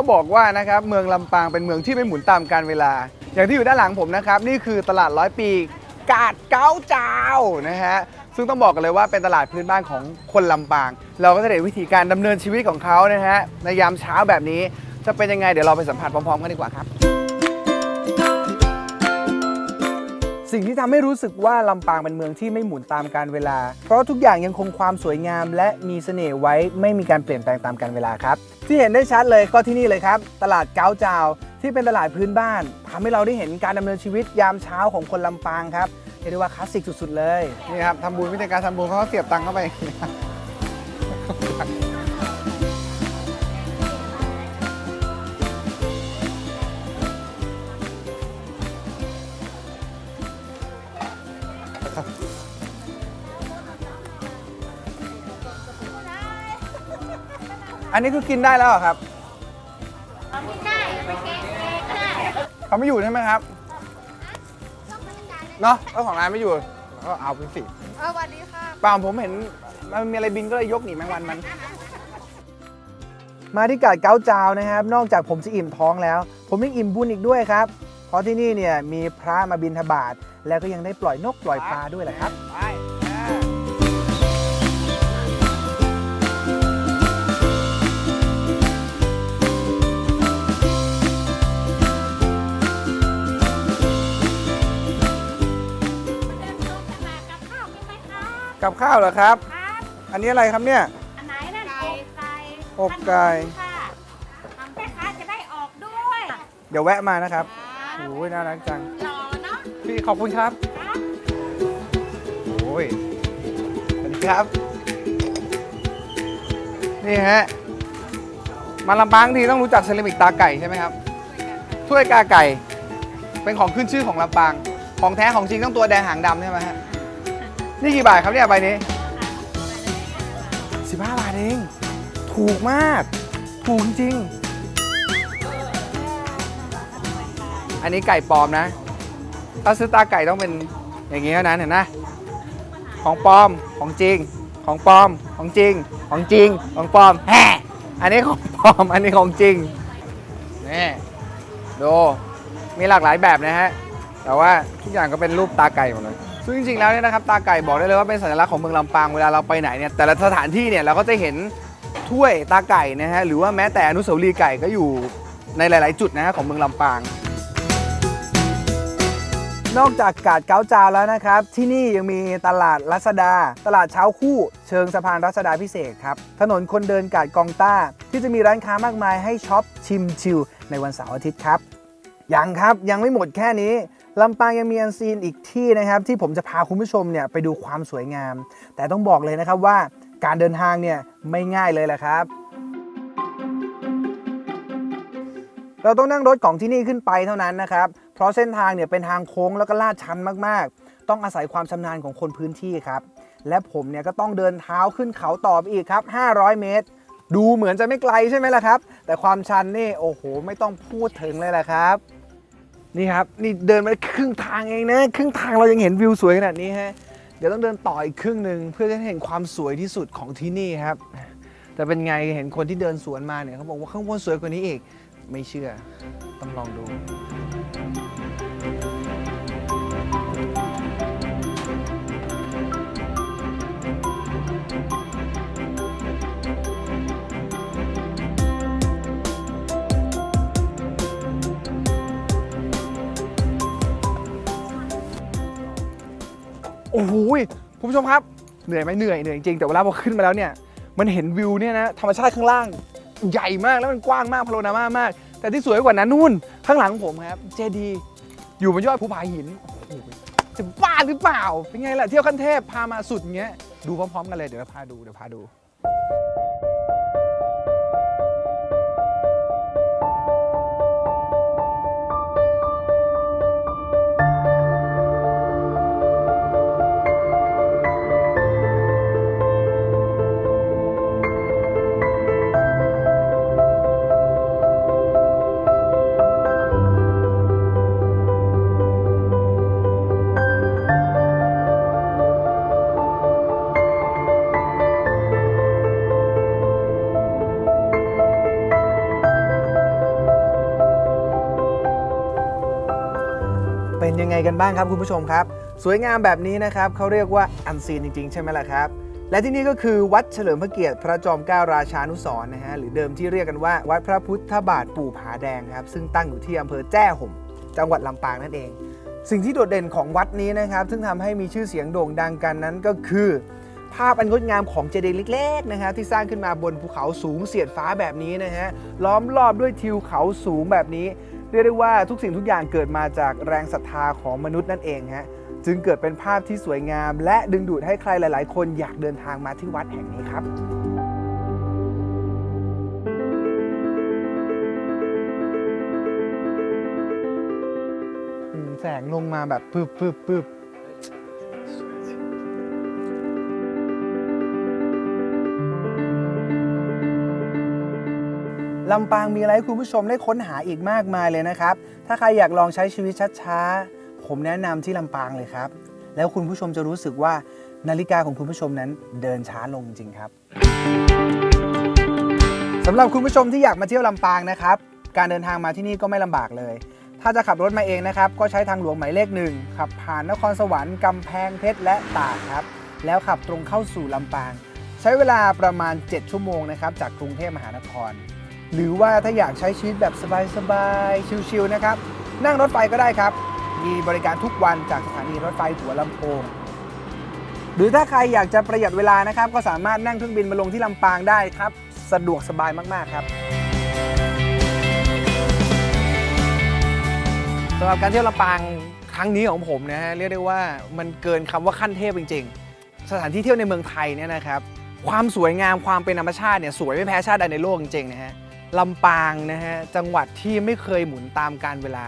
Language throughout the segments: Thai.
เขาบอกว่านะครับเมืองลำปางเป็นเมืองที่ไม่หมุนตามกาลเวลา อย่างที่อยู่ด้านหลังผมนะครับนี่คือตลาดร้อยปีกาดเก้าเจ้านะฮะซึ่งต้องบอกกันเลยว่าเป็นตลาดพื้นบ้านของคนลำปาง เราก็จะเห็นวิธีการดำเนินชีวิตของเขานะฮะในยามเช้าแบบนี้จะเป็นยังไงเดี๋ยวเราไปสัมผัสพร้อมๆกันดีกว่าครับ สิ่งที่ทำให้รู้สึกว่าลำปางเป็นเมืองที่ไม่หมุนตามการเวลา เพราะทุกอย่างยังคงความสวยงาม และมีเสน่ห์ไว้ไม่มีการเปลี่ยนแปลงตามการเวลาครับ ที่เห็นได้ชัดเลยก็ที่นี่เลยครับ ตลาดเก้าจาวที่เป็นตลาดพื้นบ้านทำให้เราได้เห็นการดำเนินชีวิตยามเช้าของคนลำปางครับเรียกได้ว่าคลาสสิกสุดๆเลยนี่ครับทำบุญวิธีการทำบุญเขาเสียบตังค์เข้าไป อันนี้คือกินได้แล้วเหรอครับทำได้ไปแกงเองก็ได้เขาไม่อยู่ใช่ไหมครับเนาะเจ้าของร้านไม่อยู่เราก็เอาไปสิสวัสดีค่ะเปล่าผมเห็นมันมีอะไรบินก็เลยยกหนีแมงวันมัน มาที่กาดเก้าจาวนะครับ นอกจากผมจะอิ่มท้องแล้ว ผมยังอิ่มบุญอีกด้วยครับ เพราะที่นี่เนี่ยมีพระมาบินทบาทแล้วก็ยังได้ปล่อยนกปล่อยปลาด้วยแหละครับเดิ กับข้าวเหรอครับ ครับอันนี้อะไรครับเนี่ย อันไหนนั่นอกไก่อกไก่ค่ะทำแม่ค้าจะได้ออกด้วยเดี๋ยวแวะมานะครับครับโอ้ยน่ารักจัง หล่อเนาะพี่ขอบคุณครับ ครับโอ้ยสวัสดีครับ นี่ฮะ มาลำปางทีต้องรู้จักเซรามิกตาไก่ใช่ไหมครับ ถ้วยกาไก่ เป็นของขึ้นชื่อของลำปาง ของแท้ของจริงต้องตัวแดงหางดำใช่ไหมฮะ นี่กี่บาทครับเนี่ยใบนี้15 บาทเอง ถูกมาก ถูกจริง อันนี้ไก่ปลอมนะ ถ้าซื้อตาไก่ต้องเป็นอย่างนี้เท่านั้นเห็นไหมของปลอม ของจริง ของปลอม ของจริง ของจริง ของปลอมแฮอันนี้ของปลอม อันนี้ของจริง นี่ ดู มีหลากหลายแบบนะฮะ แต่ว่าทุกอย่างก็เป็นรูปตาไก่หมดเลย ซึ่งจริงๆแล้วเนี่ยนะครับตาไก่บอกได้เลยว่าเป็นสัญลักษณ์ของเมืองลำปางเวลาเราไปไหนเนี่ยแต่ละสถานที่เนี่ยเราก็จะเห็นถ้วยตาไก่นะฮะหรือว่าแม้แต่อนุสาวรีย์ไก่ก็อยู่ในหลาย ๆ จุดนะฮะของเมืองลำปาง นอกจากกาดเก้าจาวแล้วนะครับ ที่นี่ยังมีตลาดรัศดา ตลาดเช้าคู่ เชิงสะพานรัศดาพิเศษกครับ ถนนคนเดินกาดกองต้า ที่จะมีร้านค้ามากมายให้ช็อปชิมชิลในวันเสาร์อาทิตย์ครับยังครับยังไม่หมดแค่นี้ ลำปางยังมีอันซีนอีกที่นะครับที่ผมจะพาคุณผู้ชมเนี่ยไปดูความสวยงาม แต่ต้องบอกเลยนะครับว่าการเดินทางเนี่ยไม่ง่ายเลยแหละครับ เราต้องนั่งรถของที่นี่ขึ้นไปเท่านั้นนะครับ เพราะเส้นทางเนี่ยเป็นทางโค้งแล้วก็ลาดชันมากๆ ต้องอาศัยความชำนาญของคนพื้นที่ครับ และผมเนี่ยก็ต้องเดินเท้าขึ้นเขาต่อไปอีกครับ 500 เมตร ดูเหมือนจะไม่ไกลใช่ไหมล่ะครับ แต่ความชันนี่โอ้โหไม่ต้องพูดถึงเลยแหละครับ นี่ครับนี่เดินมาครึ่งทางเองนะครึ่งทางเรายังเห็นวิวสวยขนาดนี้ฮะเดี๋ยวต้องเดินต่ออีกครึ่งหนึ่งเพื่อจะเห็นความสวยที่สุดของที่นี่ครับ แต่เป็นไงเห็นคนที่เดินสวนมาเนี่ยเขาบอกว่าข้างบนสวยกว่านี้อีก ไม่เชื่อต้องลองดู โอ้โหคุณผู้ชมครับเหนื่อยไหมเหนื่อยเหนื่อยจริงแต่เวลาพอขึ้นมาแล้วเนี่ยมันเห็นวิวเนี่ยนะธรรมชาติข้างล่างใหญ่มากแล้วมันกว้างมากพโลนามามาก แต่ที่สวยกว่านั้นนู่นข้างหลังผมครับเจดีอยู่บนยอดภูผาหินจะบ้าหรือเปล่าเป็นไงล่ะเที่ยวขั้นเทพพามาสุดอย่างเงี้ยดูพร้อมๆกันเลยเดี๋ยวพาดูเดี๋ยวพาดู กันบ้างครับคุณผู้ชมครับ สวยงามแบบนี้นะครับเขาเรียกว่าอันซีนจริง ๆ ใช่ไหมล่ะครับ และที่นี่ก็คือวัดเฉลิมพระเกียรติพระจอมเกล้าราชานุสรณ์นะฮะหรือเดิมที่เรียกกันว่า วัดพระพุทธบาทปู่ผาแดงครับซึ่งตั้งอยู่ที่อำเภอแจ้ห่ม จังหวัดลำปางนั่นเอง สิ่งที่โดดเด่นของวัดนี้นะครับ ซึ่งทำให้มีชื่อเสียงโด่งดังกันนั้นก็คือ ภาพอันงดงามของเจดีย์เล็กๆนะฮะที่สร้างขึ้นมาบนภูเขาสูงเสียดฟ้าแบบนี้นะฮะล้อมรอบด้วยทิวเขาสูงแบบนี้ เรียกได้ว่าทุกสิ่งทุกอย่างเกิดมาจากแรงศรัทธาของมนุษย์นั่นเองฮะจึงเกิดเป็นภาพที่สวยงาม และดึงดูดให้ใครหลาย ๆ คนอยากเดินทางมาที่วัดแห่งนี้ครับแสงลงมาแบบปึ๊บปึ๊บปึ๊บ ลำปางมีอะไรให้คุณผู้ชมได้ค้นหาอีกมากมายเลยนะครับ ถ้าใครอยากลองใช้ชีวิตช้าๆ ผมแนะนำที่ลำปางเลยครับ แล้วคุณผู้ชมจะรู้สึกว่านาฬิกาของคุณผู้ชมนั้นเดินช้าลงจริงครับสำหรับคุณผู้ชมที่อยากมาเที่ยวลำปางนะครับ การเดินทางมาที่นี่ก็ไม่ลำบากเลย ถ้าจะขับรถมาเองนะครับ ก็ใช้ทางหลวงหมายเลขหนึ่งขับผ่านนครสวรรค์กำแพงเพชรและตากครับ แล้วขับตรงเข้าสู่ลำปาง ใช้เวลาประมาณ 7 ชั่วโมงนะครับ จากกรุงเทพมหานคร หรือว่าถ้าอยากใช้ชีวิตแบบสบายๆ ชิลๆ นะครับ นั่งรถไฟก็ได้ครับ มีบริการทุกวันจากสถานีรถไฟหัวลำโพง หรือถ้าใครอยากจะประหยัดเวลานะครับ ก็สามารถนั่งเครื่องบินมาลงที่ลำปางได้ครับ สะดวกสบายมากๆครับสำหรับการเที่ยวลำปางครั้งนี้ของผมนะฮะเรียกได้ว่ามันเกินคำว่าขั้นเทพจริง ๆ สถานที่เที่ยวในเมืองไทยเนี่ยนะครับความสวยงามความเป็นธรรมชาติเนี่ยสวยไม่แพ้ชาติใดในโลกจริงๆนะฮะ ลำปางนะฮะจังหวัดที่ไม่เคยหมุนตามการเวลา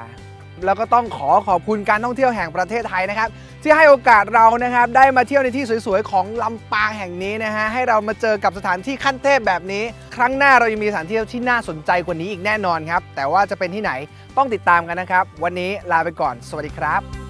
แล้วก็ต้องขอขอบคุณการท่องเที่ยวแห่งประเทศไทยนะครับ ที่ให้โอกาสเรานะครับ ได้มาเที่ยวในที่สวยๆ ของลำปางแห่งนี้นะฮะให้เรามาเจอกับสถานที่ขั้นเทพแบบนี้ ครั้งหน้าเรายังมีสถานที่ที่น่าสนใจกว่านี้อีกแน่นอนครับ แต่ว่าจะเป็นที่ไหนต้องติดตามกันนะครับ วันนี้ลาไปก่อน สวัสดีครับ